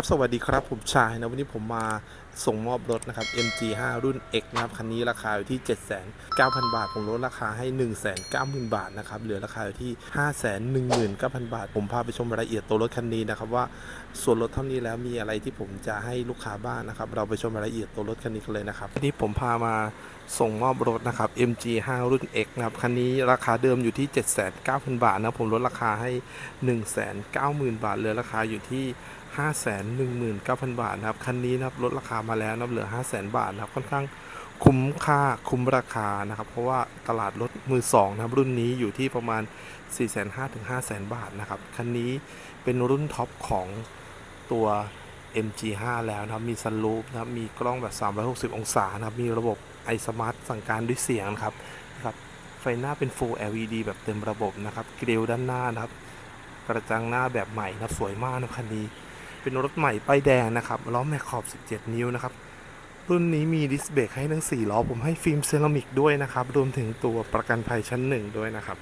ครับสวัสดีครับผมชายนะวันนี้ผมมาส่งมอบรถนะครับ MG5 รุ่น X นะครับคันนี้ราคาอยู่ที่ 7,900 บาท ผมลดราคาให้ 190,000 บาทนะครับเหลือราคาอยู่ที่ 519,000 บาท ผมพาไปชมรายละเอียดตัวรถคันนี้นะครับว่าส่วนลดเท่านี้แล้วมีอะไรที่ผมจะให้ลูกค้าบ้างนะครับ เราไปชมรายละเอียดตัวรถคันนี้กันเลยนะครับวันนี้ผมพามาส่งมอบรถนะครับ MG5 รุ่น X นะครับคันนี้ราคาเดิมอยู่ที่ 7,900 บาทนะผมลดราคาให้ 190,000 บาทเหลือราคาอยู่ที่ 519,000 บาทนะครับคันนี้นะครับลดราคามาแล้วนับเหลือ 500,000 บาทนะครับค่อนข้างคุ้มค่าคุ้มราคานะครับ เพราะว่าตลาดรถมือสองนะครับรุ่นนี้อยู่ที่ประมาณ 4,500,000ถึง500,000 บาทนะครับคันนี้เป็นรุ่นท็อปของตัว MG5 แล้วนะครับ มีซันรูฟนะครับ มีกล้องแบบ 360 องศานะครับ มีระบบ iSmart สั่งการด้วยเสียงนะครับนะครับ ไฟหน้าเป็น Full LED แบบเต็มระบบนะครับเกลียวด้านหน้านะครับ กระจังหน้าแบบใหม่นะครับ สวยมากนะคันนี้ เป็นรถใหม่ป้ายแดงนะครับล้อแม็กขอบ 17 นิ้วนะครับ รุ่นนี้มีดิสเบรกให้ทั้ง 4 ล้อ ผมให้ฟิล์มเซรามิกด้วยนะครับ รวมถึงตัวประกันภัยชั้นหนึ่งด้วยนะครับ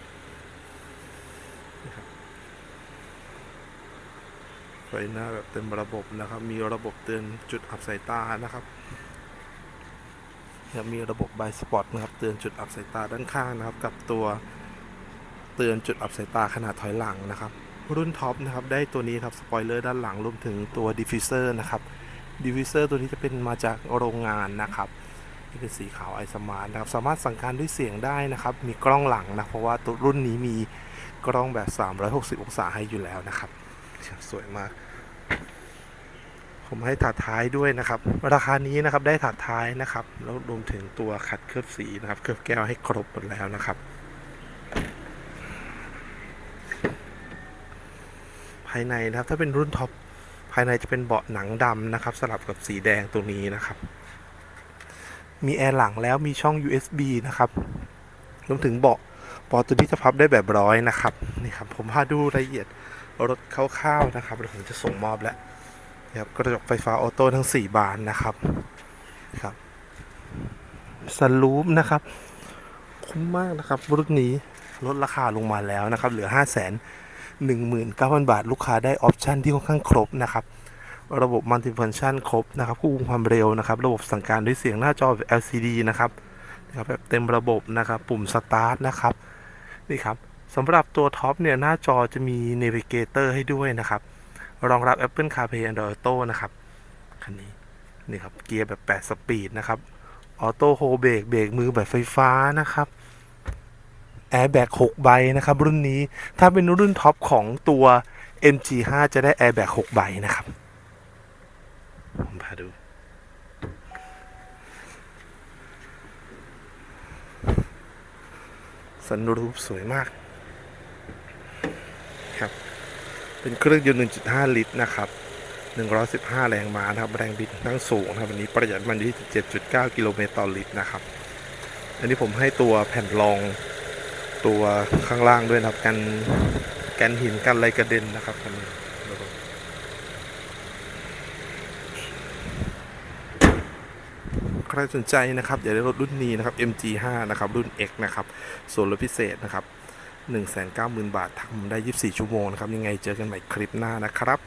ไฟหน้าแบบเต็มระบบนะครับ มีระบบเตือนจุดอับสายตานะครับแล้วมีระบบบายสปอตนะครับ เตือนจุดอับสายตาด้านข้างนะครับ กับตัวเตือนจุดอับสายตาขนาดถอยหลังนะครับ รุ่นท็อปนะครับได้ตัวนี้ครับสปอยเลอร์ด้านหลังรวมถึงตัวดิฟฟิเซอร์นะครับดิฟฟิเซอร์ตัวนี้จะเป็นมาจากโรงงานนะครับนี่เป็นสีขาวไอสมาร์ทนะครับสามารถสั่งการด้วยเสียงได้นะครับ มีกล้องหลังนะเพราะว่าตัวรุ่นนี้มีกล้องแบบ 360 องศาให้อยู่แล้วนะครับสวยมาก ผมให้ถาดท้ายด้วยนะครับ ราคานี้นะครับได้ถาดท้ายนะครับ แล้วรวมถึงตัวขัดเคลือบสีนะครับ เคลือบแก้วให้ครบหมดแล้วนะครับ ภายในนะครับ ถ้าเป็นรุ่นท็อปภายในจะเป็นเบาะหนังดำนะครับ สลับกับสีแดงตัวนี้นะครับ มีแอร์หลังแล้วมีช่อง USB นะครับรวมถึงเบาะเบาะตัวนี้จะพับได้แบบร้อยนะครับนี่ครับผมพาดูรายละเอียดรถคร่าวๆนะครับเดี๋ยวผมจะส่งมอบแล้วนะครับกระจกไฟฟ้าออโต้ทั้ง 4 บานนะครับครับสลูปนะครับ คุ้มมากนะครับรุ่นนี้ลดราคาลงมาแล้วนะครับ เหลือ 5 0 0 0 0 19,000 บาท ลูกค้าได้ออปชันที่ค่อนข้างครบนะครับ ระบบมัลติฟังชันครบนะครับควบคุมความเร็วนะครับ ระบบสั่งการด้วยเสียงหน้าจอ LCD นะครับนะครับแบบเต็มระบบนะครับปุ่มสตาร์ทนะครับนี่ครับสำหรับตัวท็อปเนี่ยหน้าจอจะมี Navigator ให้ด้วยนะครับ รองรับ Apple CarPlay Android Auto นะครับคันนี้นี่ครับเกียร์แบบ 8 สปีดนะครับออโต้โฮเบรกเบรกมือแบบไฟฟ้านะครับ แอร์แบ็ก6ใบนะครับ รุ่นนี้ถ้าเป็นรุ่นท็อปของตัว MG5 จะได้แอร์แบ็ก6ใบนะครับผมพาดู สันรูปสวยมาก ครับ เป็นเครื่องยนต์ 1.5 ลิตรนะครับ115 แรงม้านะครับ แรงบิดทั้งสูงนะครับวันนี้ประหยัดมันที่ 7.9 กิโลเมตรต่อลิตรนะครับ อันนี้ผมให้ตัวแผ่นรอง ตัวข้างล่างด้วยนะครับกันแกนหินกันอะไรกระเด็นนะครับคันนี้ใครสนใจนะครับอยากได้รถรุ่นนี้นะครับ MG5 นะครับรุ่น X นะครับส่วนลดพิเศษนะครับ 190,000 บาททำได้ 24 ชั่วโมงนะครับ ยังไงเจอกันใหม่คลิปหน้านะครับ